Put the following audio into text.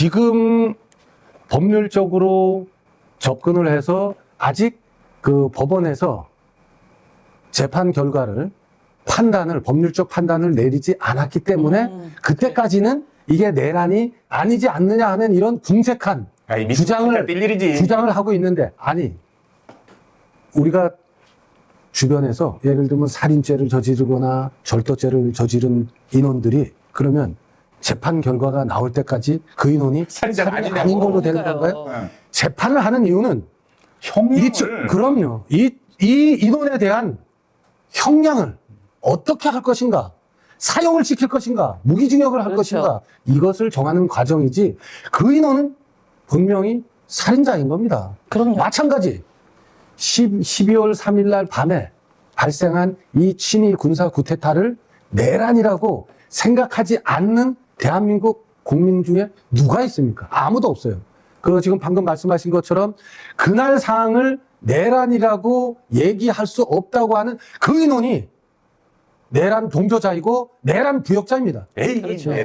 지금 법률적으로 접근을 해서 아직 그 법원에서 재판 결과를 판단을 법률적 판단을 내리지 않았기 때문에 음. 그때까지는 이게 내란이 아니지 않느냐 하는 이런 궁색한 미친 주장을. 주장을 하고 있는데 아니 우리가 주변에서 예를 들면 살인죄를 저지르거나 절도죄를 저지른 인원들이 그러면 재판 결과가 나올 때까지 그 인원이 살인자가 살인이 아니냐고. 아닌 걸로 되는 그러니까요. 건가요? 응. 재판을 하는 이유는 저- 그럼요. 이, 이 인원에 대한 형량을 어떻게 할 것인가? 사형을 시킬 것인가? 무기징역을 할 그렇죠. 것인가? 이것을 정하는 과정이지 그 인원은 분명히 살인자인 겁니다. 그럼요. 마찬가지 10, 12월 3일 날 밤에 발생한 이 친위 군사 구테타를 내란이라고 생각하지 않는 대한민국 국민 중에 누가 있습니까? 아무도 없어요. 그 지금 방금 말씀하신 것처럼 그날 상황을 내란이라고 얘기할 수 없다고 하는 그 인원이 내란 동조자이고 내란 부역자입니다. 에이, 그렇죠. 내란